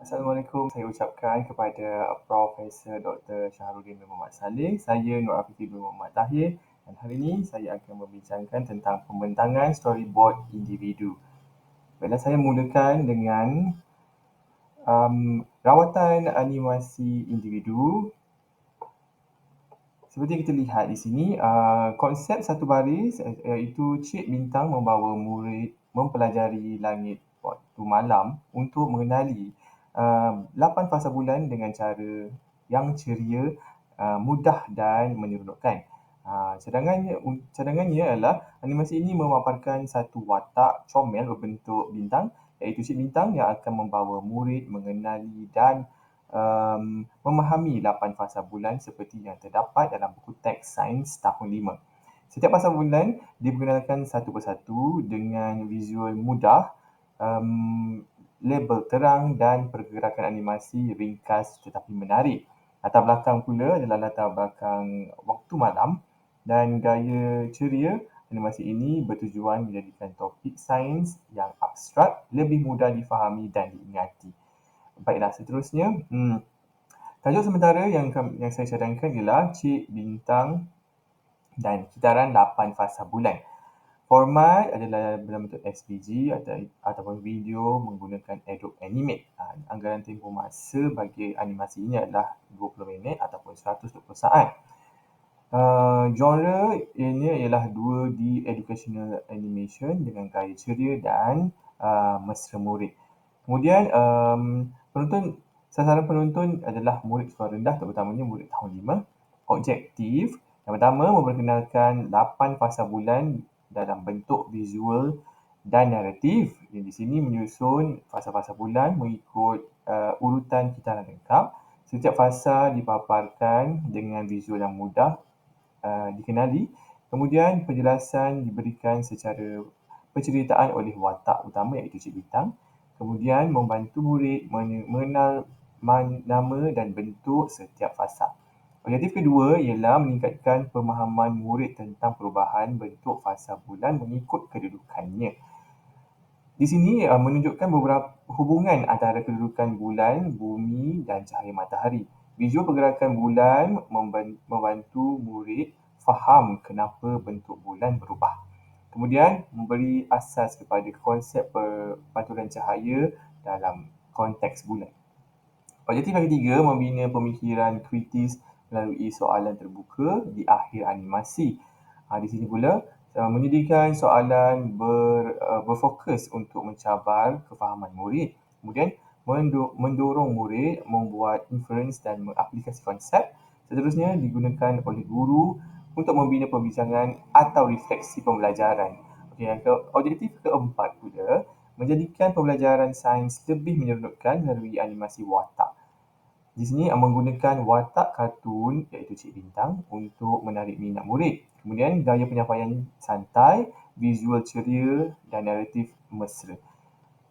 Assalamualaikum saya ucapkan kepada Profesor Dr. Syahrudin bin Muhammad Saleh. Saya Nur Afifi bin Muhammad Tahir dan hari ini saya akan membincangkan tentang pembentangan storyboard individu. Baiklah saya mulakan dengan um, rawatan animasi individu. Seperti kita lihat di sini, uh, konsep satu baris iaitu Cik Bintang membawa murid mempelajari langit waktu malam untuk mengenali uh, 8 fasa bulan dengan cara yang ceria, uh, mudah dan menyeronokkan. Uh, cadangannya, cadangannya adalah animasi ini memaparkan satu watak comel berbentuk bintang iaitu Cik Bintang yang akan membawa murid mengenali dan um, memahami 8 fasa bulan seperti yang terdapat dalam buku teks sains tahun 5. Setiap fasa bulan diperkenalkan satu persatu dengan visual mudah, um, label terang dan pergerakan animasi ringkas tetapi menarik. Latar belakang pula adalah latar belakang waktu malam dan gaya ceria animasi ini bertujuan menjadikan topik sains yang abstrak lebih mudah difahami dan diingati. Baiklah, seterusnya, hmm, tajuk sementara yang yang saya cadangkan ialah Cik Bintang dan kitaran 8 fasa bulan. Format adalah dalam bentuk SVG atau, ataupun video menggunakan Adobe Animate. Ha, anggaran tempoh masa bagi animasi ini adalah 20 minit ataupun 120 saat. Uh, genre ini ialah 2D educational animation dengan gaya ceria dan uh, mesra murid. Kemudian um, penonton sasaran penonton adalah murid sekolah rendah terutamanya murid tahun 5. Objektif yang pertama memperkenalkan 8 fasa bulan dalam bentuk visual dan naratif. Yang di sini menyusun fasa-fasa bulan mengikut uh, urutan kitaran lengkap. Setiap fasa dipaparkan dengan visual yang mudah uh, dikenali. Kemudian penjelasan diberikan secara penceritaan oleh watak utama iaitu Cik Bintang. Kemudian membantu murid mengenal nama dan bentuk setiap fasa. Objektif kedua ialah meningkatkan pemahaman murid tentang perubahan bentuk fasa bulan mengikut kedudukannya. Di sini uh, menunjukkan beberapa hubungan antara kedudukan bulan, bumi dan cahaya matahari. Visual pergerakan bulan membantu murid faham kenapa bentuk bulan berubah. Kemudian memberi asas kepada konsep pantulan cahaya dalam konteks bulan. Objektif yang ketiga membina pemikiran kritis melalui soalan terbuka di akhir animasi. Ha, di sini pula uh, menyediakan soalan ber, uh, berfokus untuk mencabar kefahaman murid. Kemudian mendorong murid membuat inference dan mengaplikasi konsep. Seterusnya digunakan oleh guru untuk membina perbincangan atau refleksi pembelajaran. Okay, yang ke, objektif keempat pula menjadikan pembelajaran sains lebih menyeronokkan melalui animasi watak. Di sini menggunakan watak kartun iaitu Cik Bintang untuk menarik minat murid. Kemudian gaya penyampaian santai, visual ceria dan naratif mesra.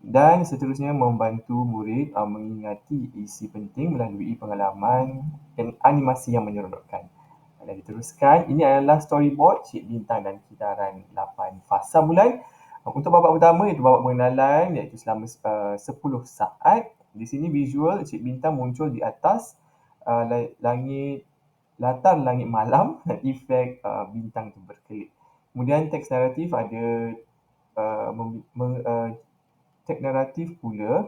Dan seterusnya membantu murid uh, mengingati isi penting melalui pengalaman dan animasi yang menyeronokkan. Dan diteruskan, ini adalah storyboard Cik Bintang dan kitaran 8 fasa bulan. Untuk babak pertama iaitu babak pengenalan iaitu selama uh, 10 saat di sini visual Cik Bintang muncul di atas uh, langit latar langit malam dan efek uh, bintang itu berkelip. Kemudian teks naratif ada uh, mem, uh, teks naratif pula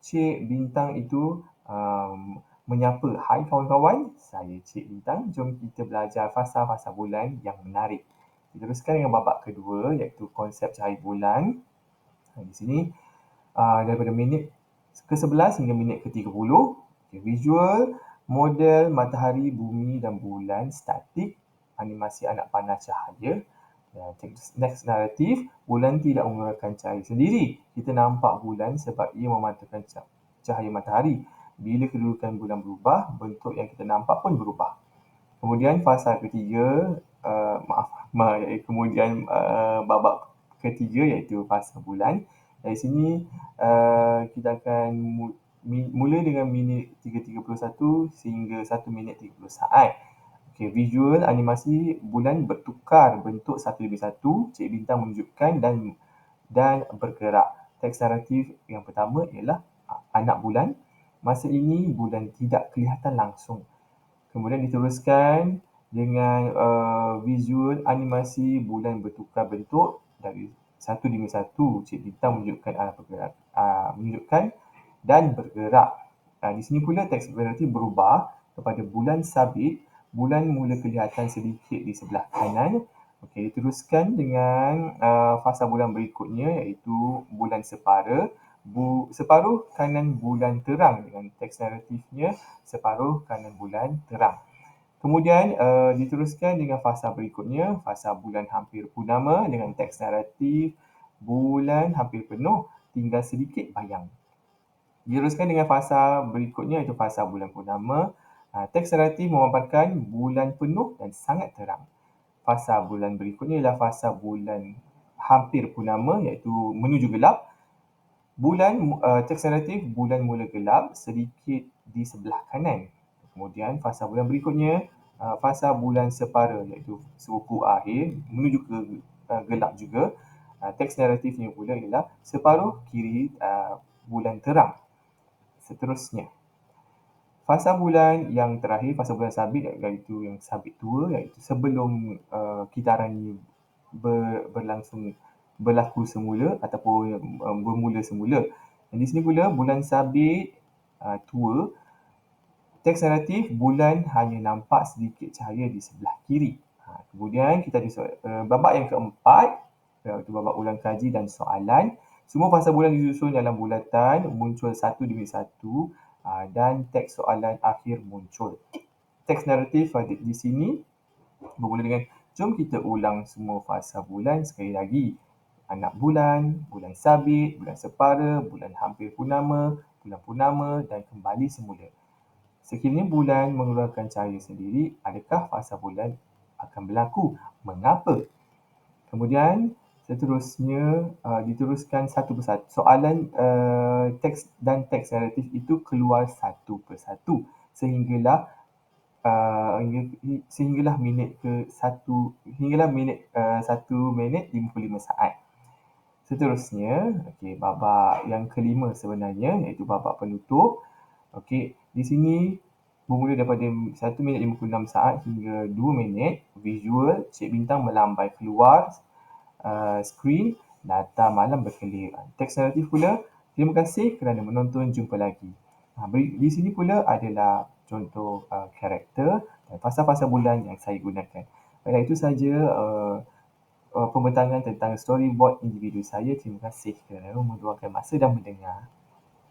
Cik Bintang itu um, menyapa, hai kawan-kawan, saya Cik Bintang, jom kita belajar fasa-fasa bulan yang menarik. Diteruskan dengan babak kedua iaitu konsep cahaya bulan. Di sini uh, daripada minit ke-11 hingga minit ke-30. Okay, visual, model matahari, bumi dan bulan statik, animasi anak panah cahaya. Dan next naratif, bulan tidak mengeluarkan cahaya sendiri. Kita nampak bulan sebab ia memantulkan cahaya matahari. Bila kedudukan bulan berubah, bentuk yang kita nampak pun berubah. Kemudian fasa ketiga, uh, maaf, maaf, kemudian uh, babak ketiga iaitu fasa bulan. Dari sini uh, kita akan mula dengan minit 3.31 sehingga 1 minit 30 saat. Okay, visual animasi bulan bertukar bentuk satu lebih satu. Cik Bintang menunjukkan dan dan bergerak. Teks naratif yang pertama ialah anak bulan. Masa ini bulan tidak kelihatan langsung. Kemudian diteruskan dengan uh, visual animasi bulan bertukar bentuk dari satu demi satu. Cik Bintang menunjukkan arah bergerak, uh, menunjukkan dan bergerak. Uh, di sini pula teks narratif berubah kepada bulan sabit. Bulan mula kelihatan sedikit di sebelah kanan. Okey, diteruskan dengan uh, fasa bulan berikutnya iaitu bulan separa. Bu, separuh kanan bulan terang dengan teks naratifnya separuh kanan bulan terang. Kemudian uh, diteruskan dengan fasa berikutnya, fasa bulan hampir purnama dengan teks naratif bulan hampir penuh, tinggal sedikit bayang. Diteruskan dengan fasa berikutnya iaitu fasa bulan purnama. Uh, teks naratif memaparkan bulan penuh dan sangat terang. Fasa bulan berikutnya ialah fasa bulan hampir purnama iaitu menuju gelap. Bulan uh, teks naratif bulan mula gelap sedikit di sebelah kanan Kemudian fasa bulan berikutnya, uh, fasa bulan separa iaitu suku akhir menuju ke uh, gelap juga. Uh, teks naratifnya pula ialah separuh kiri bulan terang. Seterusnya. Fasa bulan yang terakhir, fasa bulan sabit iaitu yang sabit tua iaitu sebelum uh, kitaran ini ber, berlangsung berlaku semula ataupun uh, bermula semula. Dan di sini pula bulan sabit uh, tua Teks naratif bulan hanya nampak sedikit cahaya di sebelah kiri. Ha, kemudian kita ada uh, babak yang keempat, iaitu babak ulang kaji dan soalan. Semua fasa bulan disusun dalam bulatan, muncul satu demi satu uh, dan teks soalan akhir muncul. Teks naratif di, di sini bermula dengan jom kita ulang semua fasa bulan sekali lagi. Anak bulan, bulan sabit, bulan separa, bulan hampir purnama, bulan purnama dan kembali semula. Sekiranya bulan mengeluarkan cahaya sendiri, adakah fasa bulan akan berlaku? Mengapa? Kemudian seterusnya uh, diteruskan satu persatu. Soalan uh, teks dan teks naratif itu keluar satu persatu sehinggalah uh, sehinggalah minit ke satu hinggalah minit uh, satu minit 55 saat. Seterusnya, okey, babak yang kelima sebenarnya iaitu babak penutup. Okey, di sini bermula daripada 1 minit 56 saat hingga 2 minit visual Cik Bintang melambai keluar uh, skrin data malam berkelip. Teks naratif pula, terima kasih kerana menonton, jumpa lagi. Ha, di sini pula adalah contoh uh, karakter dan fasa-fasa bulan yang saya gunakan. Baiklah itu saja uh, uh, pembentangan tentang storyboard individu saya. Terima kasih kerana meluangkan masa dan mendengar.